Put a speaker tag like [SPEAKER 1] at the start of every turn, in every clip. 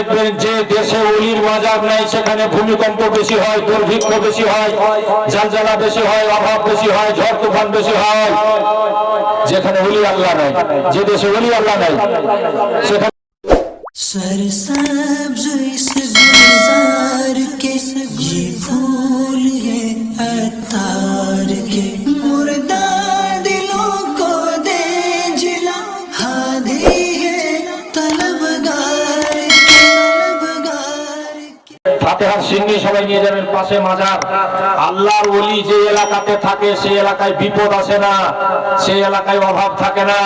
[SPEAKER 1] দেখবেন যে দেশে অলির মাজার নাই সেখানে ভূমিকম্প বেশি হয় দুর্ভিক্ষ বেশি হয় জালজালা বেশি হয় অভাব বেশি হয় ঝড় তুফান বেশি হয় যেখানে অলি আল্লাহ নাই যে দেশে অলি আল্লাহ নাই সেখানে
[SPEAKER 2] सरसब्ज इस गुलजार के ये
[SPEAKER 1] ফাতেহার সিন্নি সবাই নিয়ে যাবেন পাশে মাজার। আল্লাহর ওলি যে এলাকাতে থাকে সেই এলাকায় বিপদ আসে না সেই এলাকায় অভাব থাকে না।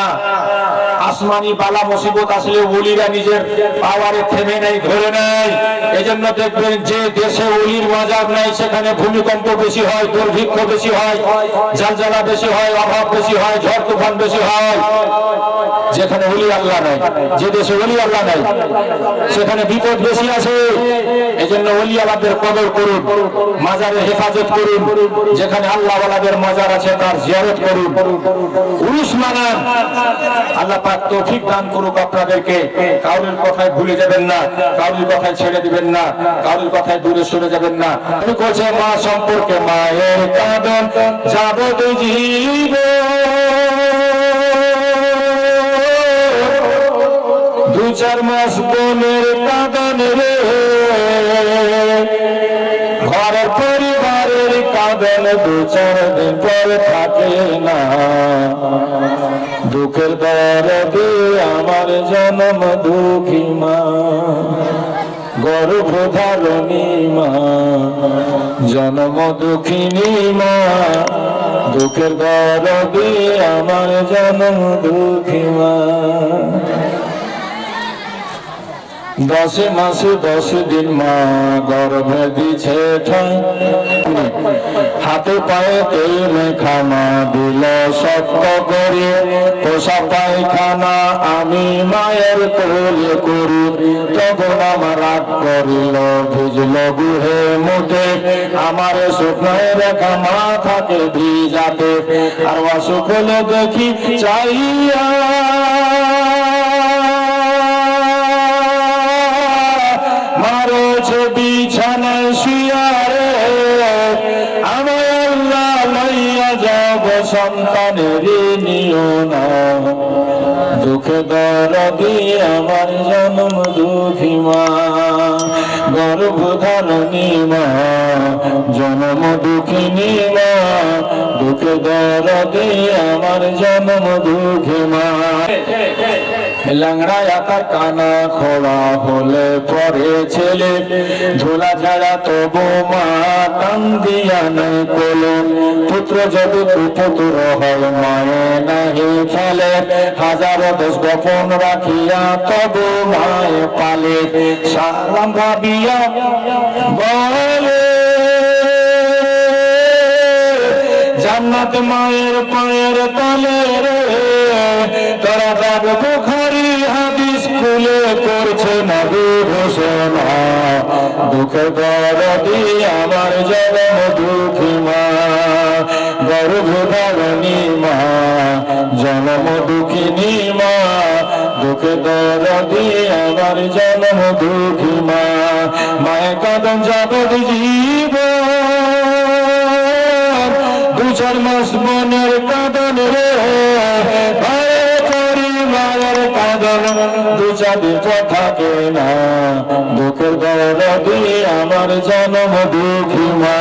[SPEAKER 1] আসমানি বালা মুসিবত আসলে ওলিরা নিজের পাওয়ারে থেমে নেই ধরে নেয়। এজন্য দেখবেন যে দেশে ওলির মাজার নাই, সেখানে ভূমিকম্প বেশি হয়, দুর্ভিক্ষ বেশি হয়, জালজালা বেশি হয়, অভাব বেশি হয়, ঝড় তুফান বেশি হয়। যেখানে ওলি আল্লাহ নাই, যে দেশে ওলি আল্লাহ নাই, সেখানে বিপদ বেশি আছে এজন্য ওলি আল্লাহদের কদর করুন, মাজারে হেফাজত করুন, যেখানে আল্লাহ ওয়ালাদের মাজার আছে তার জিয়ারত করুন। উরুস মানান। আল্লাহ পাক তৌফিক দান করুক আপনাদেরকে। কাউরির কথায় ভুলে যাবেন না, কাউরির কথায় ছেড়ে দিবেন না, কাউরির কথায় দূরে সরে যাবেন না। তুমি করছে মা সম্পর্কে মায়ের কাঁদন যাবত জীবন দু চার মাস বোনের কাঁদন রে। পরিবারের কাঁদন দু চার দিন পর থাকে না। দুঃখের দরদে আমার জন্ম দুঃখী মা। গর্ভ ধারণী মা। জন্ম দুঃখিনী মা। দুঃখের দরদে আমার জন্ম দুঃখী মা। দশ মাস দশ দিন মা গর্ভে দিছে ঠাই হাতে পায়ে তেল মেখানা দিল শক্ত করে। পোষা পায়খানা আমি মায়ের কোলে করি। তখন আমার রাগ করিল, ভিজল গুহে মুঠে আমার শুকনায় রেখা মা থাকে ভিজাতে। আর অসুখ দেখি চাইয়া সন্তানের নিও না। দুঃখে দরদি আমার জন্ম দুঃখী মা। গর্ভ ধারণী মা, জন্ম দুঃখিনী মা। দুঃখে দরদি আমার জন্ম দুঃখী মা। লাংড়া আকার কানা খোড়া হলে পরে ছেলে। ধুলা ঝাড়া তবু মা পুত্র যদি কুপুত্র হয়, মায়ে নাহি ফেলে। হাজার দোষ গোপন রাখিয়া তবু মায়ে পালে। সালাম ভাবিয়া বলে জান্নাত মায়ের পায়ের তলে রে। তোরা দেখ বুখারি হাদিস খুলে করছে নবী ঘোষণা দুঃখের দরদি আমার জন্ম দুঃখী মা গর্ভ ধারণী মা, জন্ম দুঃখিনী মা। দুঃখের দরদি আমার জন্ম দুঃখী মা। মায় কদম জগৎ জীবন দু চার মাস মনের কাদন রে। পরিবারের কাঁদন। দু থাকে না। দুঃখের দরদি আমার জন্ম দুঃখী মা।